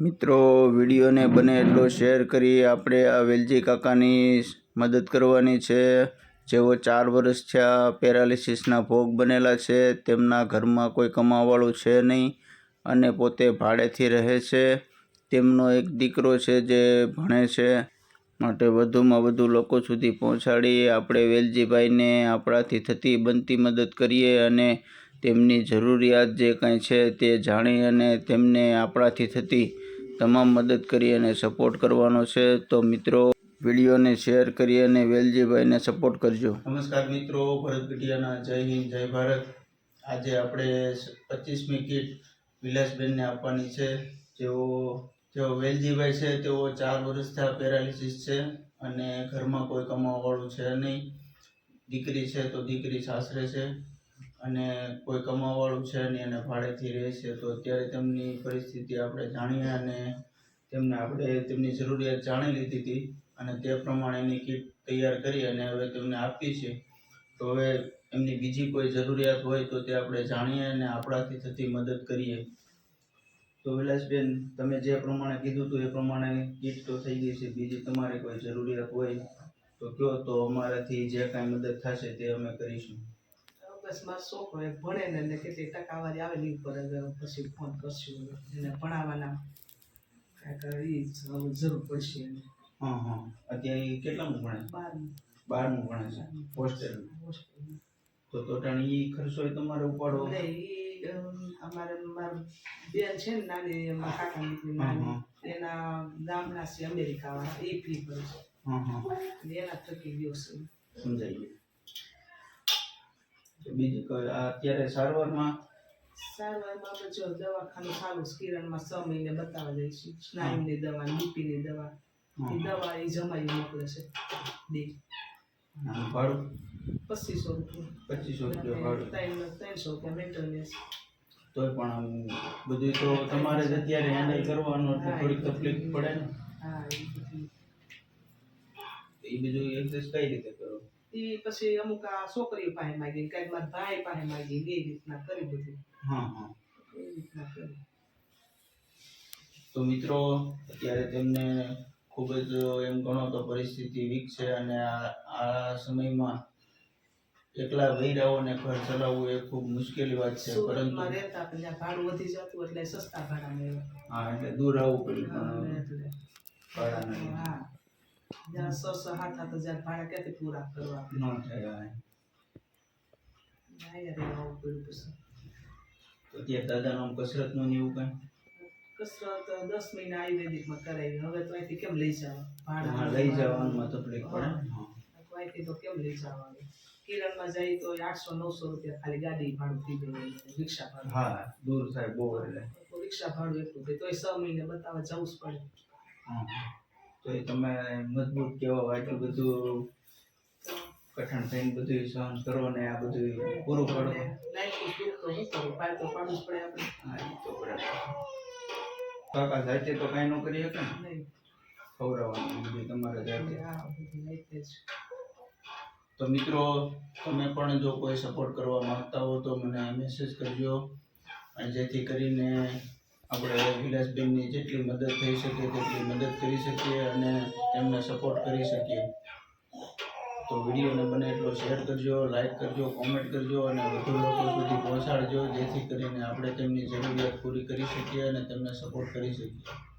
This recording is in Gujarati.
મિત્રો, વિડીયોને બને એટલો શેર કરી આપણે આ વેલજી કાકાની મદદ કરવાની છે. જેઓ ચાર વર્ષ થયા પેરાલિસિસના ભોગ બનેલા છે, તેમના ઘરમાં કોઈ કમાવાળું છે નહીં અને પોતે ભાડેથી રહે છે. તેમનો એક દીકરો છે જે ભણે છે. માટે વધુમાં વધુ લોકો સુધી પહોંચાડી આપણે વેલજીભાઈને આપણાથી થતી બનતી મદદ કરીએ અને તેમની જરૂરિયાત જે કાંઈ છે તે જાણી અને તેમને આપણાથી થતી તમામ મદદ કરી અને સપોર્ટ કરવાનો છે. તો મિત્રો, વિડીયોને શેર કરી અને વેલજીભાઈને સપોર્ટ કરજો. નમસ્કાર મિત્રો, ભરત ગઢિયાના જય હિન્દ, જય ભારત. આજે આપણે પચીસમી કીટ વિલાસબેનને આપવાની છે. જેઓ જેઓ વેલજીભાઈ છે, તેઓ ચાર વર્ષથી આ પેરાલિસિસ છે અને ઘરમાં કોઈ કમાવાવાળું છે નહીં. દીકરી છે તો દીકરી સાસરે છે. અને કોઈ કમાવાવાળું છે નહીં અને ભાડેથી રહે છે, તો અત્યારે તેમની પરિસ્થિતિ આપણે જાણીએ અને તેમને આપણે તેમની જરૂરિયાત જાણી લીધી હતી અને તે પ્રમાણેની કીટ તૈયાર કરી અને હવે તેમને આપી છે તો હવે એમની બીજી કોઈ જરૂરિયાત હોય તો તે આપણે જાણીએ અને આપણાથી થતી મદદ કરીએ. તો વિલાસબેન, તમે જે પ્રમાણે કીધું હતું એ પ્રમાણે કીટ તો થઈ ગઈ છે, બીજી તમારે કોઈ જરૂરિયાત હોય તો કહો તો અમારાથી જે કાંઈ મદદ થશે તે અમે કરીશું. બસ મારો છોકરો એક ભણે ને એટલે કેટલી ટકાવારી આવે ની ઉપર પછી ફોન કરશું એને ભણાવવાના કાંઈક એ જરૂર પડશે એને. હા હા. અત્યારે કેટલામું ભણે? બારમું. બારમું ભણે છે? હોસ્ટેલ તો તો ટાણી એ ખર્ચો ય તમારે ઉપાડવો એ અમારે માર બેન છે ને નાની એમાં કાકા નીકળી નાની એના ગામના છે અમેરિકા એ ફી ભરે છે. એના થકી ગયો છે. સમજાઈ ગયું. બીજી કોઈ અત્યારે સારવારમાં? સારવારમાં આપણે જો દવાખાનું ચાલુ કિરણમાં છ મહિને બતાવવા જઈશું સ્નાયુની દવા બીપીની દવા. એ દવા એ જમાઈ મોકલે છે. બે. ભાડું? પચીસો રૂપિયા. પચીસો રૂપિયા ભાડું. ત્રણ ત્રણસો રૂપિયા મેન્ટેનન્સ તોય પણ બધું તો તમારે જ અત્યારે હેન્ડલ કરવાનું એટલે થોડીક તકલીફ પડે ને. હા એ બધું એડજસ્ટ કઈ રીતે એ પછી અમુક આ છોકરીઓ પાસે માગી કંઈક મારા ભાઈ પાસે માગી એ રીતના કરી બધું. હા હા. એ રીતના કરી. તો મિત્રો અત્યારે તેમને ખૂબ જ એમ ગણો તો પરિસ્થિતિ વીક છે અને આ આ સમયમાં એકલા વૈરાઓને ઘર ચલાવવું એ ખૂબ મુશ્કેલી વાત છે પરંતુ રહેતા પણ ભાડું વધી જતું એટલે સસ્તા ભાડા. હા એટલે દૂર આવવું પડ્યું ભાડાના હા સો સો હાથ હાથ હજાર ભાડા ક્યાંથી પૂરા કરવા? ન થાય હા. અહીંયા રહેવા પડ્યું પછી. તો ત્યાં દાદાનું કસરતનું ને એવું કાંઈ? કસરત દસ મહિના આયુર્વેદિકમાં કરાવી હવે તો અહીંથી કેમ લઈ જવા ભાડા લઈ જવાનું તકલીફ પડે. તો અહીંથી તો કેમ લઈ જવાનું? કિરણમાં જાય તો આઠસો નવસો રૂપિયા ખાલી ગાડી ભાડું થઈ ગયું રિક્ષા ભાડું. હા દૂર થાય બહુ એટલે તો રિક્ષા ભાડું એટલું તોય છ મહિને બતાવવા જવું જ પડે. તો એ તમે મજબૂત કેવા એટલું બધું કઠણ થઈને બધું સહન કરો ને આ બધું પૂરું પડે કાકા જાતે તો કાંઈ ન કરી શકે ને. ખવડાવવાનું બધું તમારે જાતે. તો મિત્રો તમે પણ જો કોઈ સપોર્ટ કરવા માંગતા હો તો મને મેસેજ કરજો. જેથી કરીને આપણે વિલાસબેનની જેટલી મદદ થઈ શકે તેટલી મદદ કરી શકીએ અને એમને સપોર્ટ કરી શકીએ. તો વિડીયોને બને એટલો શેર કરજો લાઇક કરજો કોમેન્ટ કરજો અને વધુ લોકો સુધી પહોંચાડજો, જેથી કરીને આપણે તેમની જરૂરિયાત પૂરી કરી શકીએ અને તેમને સપોર્ટ કરી શકીએ.